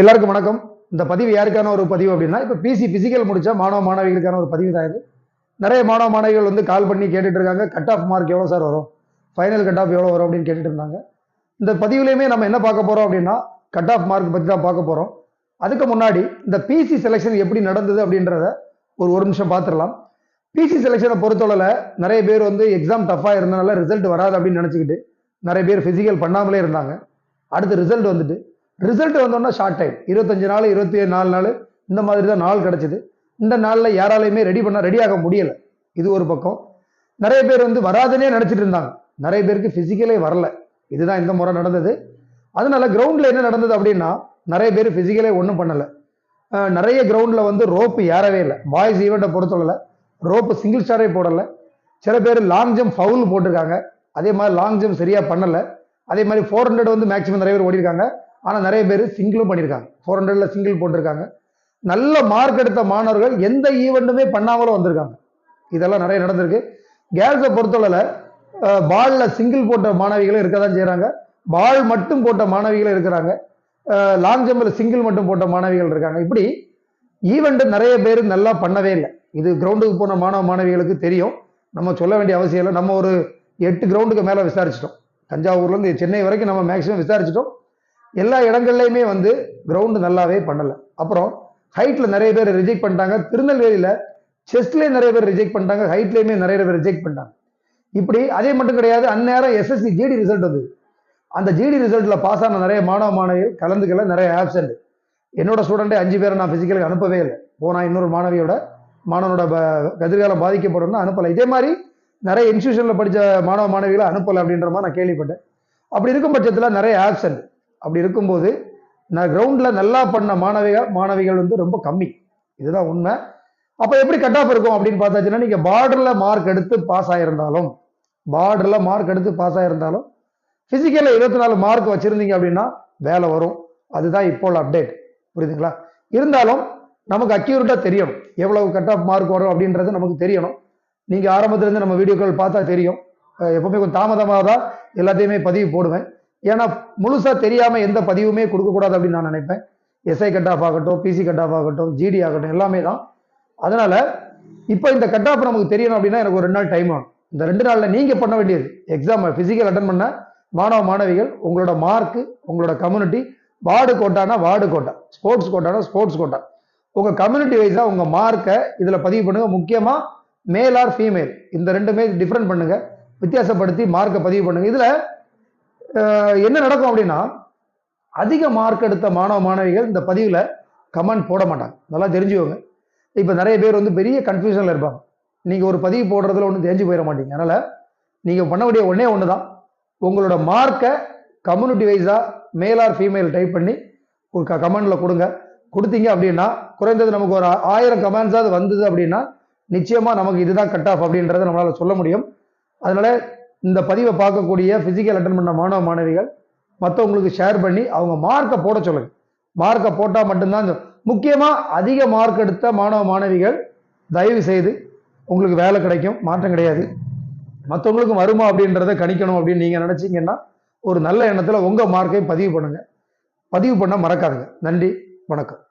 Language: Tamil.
எல்லாருக்கும் வணக்கம். இந்த பதிவு யாருக்கான ஒரு பதிவு அப்படின்னா இப்போ பிசி பிசிக்கல் முடிச்சா மாணவ மாணவிகளுக்கான ஒரு பதிவு தான் இது. நிறைய மாணவ மாணவிகள் வந்து கால் பண்ணி கேட்டுட்டு இருக்காங்க. கட் ஆஃப் மார்க் எவ்வளோ சார் வரும்? ஃபைனல் கட் ஆஃப் எவ்வளோ வரும் அப்படின்னு கேட்டுட்டு இருந்தாங்க. இந்த பதிவுலையுமே நம்ம என்ன பார்க்க போகிறோம் அப்படின்னா கட் ஆஃப் மார்க் பற்றி தான் பார்க்க போகிறோம் அதுக்கு முன்னாடி இந்த பிசி செலெக்ஷன் எப்படி நடந்தது அப்படின்றத ஒரு ஒரு நிமிஷம் பார்த்துடலாம். பிசி செலெக்ஷனை பொறுத்தளவில் நிறைய பேர் வந்து எக்ஸாம் டஃப்பாக இருந்தனால ரிசல்ட் வராது அப்படின்னு நினச்சிக்கிட்டு நிறைய பேர் ஃபிசிக்கல் பண்ணாமலே இருந்தாங்க. அடுத்து ரிசல்ட் வந்துட்டு ரிசல்ட் வந்தோன்னா ஷார்ட் டைம் இருபத்தஞ்சு நாள் இருபத்தி ஏழு நாலு நாள் இந்த மாதிரி தான் நாள் கிடச்சிது. இந்த நாளில் யாராலையுமே ரெடி பண்ண ரெடியாக முடியலை. இது ஒரு பக்கம். நிறைய பேர் வந்து வராதுன்னே நினச்சிட்டு இருந்தாங்க. நிறைய பேருக்கு ஃபிசிக்கலே வரல. இதுதான் இந்த முறை நடந்தது. அதனால கிரவுண்டில் என்ன நடந்தது அப்படின்னா நிறைய பேர் ஃபிசிக்கலே ஒன்றும் பண்ணலை. நிறைய கிரவுண்டில் வந்து ரோப்பு ஏறவே இல்லை. பாய்ஸ் ஈவெண்ட்டை பொறுத்தவரை ரோப்பு சிங்கிள் ஸ்டாரே போடலை. சில பேர் லாங் ஜம்ப் ஃபவுல் போட்டிருக்காங்க. அதே மாதிரி லாங் ஜம்ப் சரியாக பண்ணலை. அதே மாதிரி ஃபோர் ஹண்ட்ரட் வந்து மேக்ஸிமம் நிறைய பேர் ஓடிருக்காங்க ஆனால் நிறைய பேர் சிங்கிளும் பண்ணியிருக்காங்க ஃபோர் ஹண்ட்ரடில் சிங்கிள் போட்டிருக்காங்க. நல்ல மார்க் எடுத்த மாணவர்கள் எந்த ஈவெண்ட்டுமே பண்ணாமலும் வந்திருக்காங்க. இதெல்லாம் நிறைய நடந்திருக்கு. கேர்ள்ஸை பொறுத்தளவில் பாலில் சிங்கிள் போட்ட மாணவிகளும் இருக்க தான் செய்கிறாங்க பால் மட்டும் போட்ட மாணவிகளும் இருக்கிறாங்க. லாங் ஜம்பில் சிங்கிள் மட்டும் போட்ட மாணவிகள் இருக்காங்க. இப்படி ஈவெண்ட்டு நிறைய பேர் நல்லா பண்ணவே இல்லை. இது கிரவுண்டுக்கு போன மாணவ மாணவிகளுக்கு தெரியும். நம்ம சொல்ல வேண்டிய அவசியம் இல்லை. நம்ம ஒரு எட்டு கிரவுண்டுக்கு மேலே விசாரிச்சிட்டோம். தஞ்சாவூர்லேருந்து சென்னை வரைக்கும் நம்ம மேக்ஸிமம் விசாரிச்சிட்டோம். எல்லா இடங்கள்லையுமே வந்து கிரவுண்டு நல்லாவே பண்ணலை. அப்புறம் ஹைட்டில் நிறைய பேர் ரிஜெக்ட் பண்ணிட்டாங்க. திருநெல்வேலியில் செஸ்ட்லேயே நிறைய பேர் ரிஜெக்ட் பண்ணிட்டாங்க. ஹைட்லேயுமே நிறைய பேர் ரிஜெக்ட் பண்ணிட்டாங்க. இப்படி அதே மட்டும் கிடையாது. அந்நேரம் எஸ்எஸ்சி ஜிடி ரிசல்ட் வந்தது. அந்த ஜிடி ரிசல்ட்டில் பாஸ் ஆன நிறைய மாணவ மாணவிகள் கலந்துக்கல. நிறைய ஆப்சண்ட் என்னோட ஸ்டூடெண்ட்டே அஞ்சு பேரை நான் ஃபிசிக்கலுக்கு அனுப்பவே இல்லை. போனால் இன்னொரு மாணவியோட மாணவனோட ப- பாதிக்கப்படும்னு அனுப்பலை. இதே மாதிரி நிறைய இன்ஸ்டியூஷனில் படித்த மாணவ மாணவிகளை அனுப்பலை அப்படின்ற மாதிரி நான் கேள்விப்பட்டேன். அப்படி இருக்கும் பட்சத்தில் நிறைய ஆப்சண்ட் அப்படி இருக்கும்போது நான் கிரவுண்டில் நல்லா பண்ண மாணவிகள் மாணவிகள் வந்து ரொம்ப கம்மி. இதுதான் உண்மை. அப்போ எப்படி கட் ஆஃப் இருக்கும் அப்படின்னு பார்த்தாச்சுன்னா நீங்கள் பார்டரில் மார்க் எடுத்து பாஸ் ஆகியிருந்தாலும் பார்டரில் மார்க் எடுத்து பாஸ் ஆகியிருந்தாலும் ஃபிசிக்கலில் இருபத்தி நாலு மார்க் வச்சுருந்தீங்க அப்படின்னா வேலை வரும். அதுதான் இப்போ உள்ள அப்டேட் புரியுதுங்களா? இருந்தாலும் நமக்கு அக்யூரேட்டாக தெரியணும் எவ்வளவு கட் ஆஃப் மார்க் வரும் அப்படின்றது நமக்கு தெரியணும். நீங்கள் ஆரம்பத்துலேருந்து நம்ம வீடியோக்கள் பார்த்தா தெரியும். எப்போவுமே எப்பவுமே கொஞ்சம் தாமதமாக தான் எல்லாத்தையுமே பதிவு போடுவேன். ஏன்னா முழுசாக தெரியாமல் எந்த பதிவுமே கொடுக்கக்கூடாது அப்படின்னு நான் நினைப்பேன். எஸ்ஐ கட் ஆஃப் ஆகட்டும் பிசி கட் ஆஃப் ஆகட்டும் ஜிடி ஆகட்டும் எல்லாமே தான். அதனால் இப்போ இந்த கட் ஆஃப் நமக்கு தெரியணும் அப்படின்னா எனக்கு ஒரு ரெண்டு நாள் டைம் ஆகும். இந்த ரெண்டு நாளில் நீங்கள் பண்ண வேண்டியது எக்ஸாம் ஃபிசிக்கல் அட்டன் பண்ண மாணவ மாணவிகள் உங்களோட மார்க்கு உங்களோட கம்யூனிட்டி வார்டு கோட்டானா வார்டு கோட்டா ஸ்போர்ட்ஸ் கோட்டானா ஸ்போர்ட்ஸ் கோட்டா. உங்கள் கம்யூனிட்டி வைஸாக உங்கள் மார்க்கை இதில் பதிவு பண்ணுங்கள் முக்கியமாக மேல் ஆர் ஃபீமேல் இந்த ரெண்டுமே டிஃப்ரெண்ட் பண்ணுங்கள் வித்தியாசப்படுத்தி மார்க்கை பதிவு பண்ணுங்கள் இதில் என்ன நடக்கும் அப்படின்னா அதிக மார்க் எடுத்த மாணவ மாணவிகள் இந்த பதிவில் கமெண்ட் போட மாட்டாங்க. நல்லா தெரிஞ்சுக்கோங்க. இப்போ நிறைய பேர் வந்து பெரிய கன்ஃபியூஷனில் இருப்பாங்க. நீங்கள் ஒரு பதிவு போடுறதுல ஒன்றும் தெரிஞ்சு போயிட மாட்டீங்க. அதனால் நீங்கள் பண்ண வேண்டிய ஒன்றே ஒன்று தான் உங்களோட மார்க்கை கம்யூனிட்டி வைஸாக மேல் ஆர் ஃபீமேல் டைப் பண்ணி ஒரு க கமெண்டில் கொடுங்க. கொடுத்தீங்க அப்படின்னா குறைந்தது நமக்கு ஒரு ஆயிரம் கமெண்ட்ஸாவது வந்தது அப்படின்னா நிச்சயமாக நமக்கு இதுதான் கட் ஆஃப் அப்படின்றத நம்மளால் சொல்ல முடியும். அதனால் இந்த பதிவை பார்க்கக்கூடிய ஃபிசிக்கல் அட்டன் பண்ண மாணவ மாணவிகள் மற்றவங்களுக்கு ஷேர் பண்ணி அவங்க மார்க்கை போட சொல்லுங்க. மார்க்கை போட்டால் மட்டும்தான் முக்கியமாக அதிக மார்க் எடுத்த மாணவ மாணவிகள் தயவு செய்து உங்களுக்கு வேலை கிடைக்கும் மாற்றம் கிடையாது. மற்றவங்களுக்கும் வருமா அப்படின்றத கணிக்கணும் அப்படின்னு நீங்கள் நினச்சிங்கன்னா ஒரு நல்ல எண்ணத்தில் உங்கள் மார்க்கை பதிவு பண்ணுங்கள் பதிவு பண்ண மறக்காதுங்க. நன்றி வணக்கம்.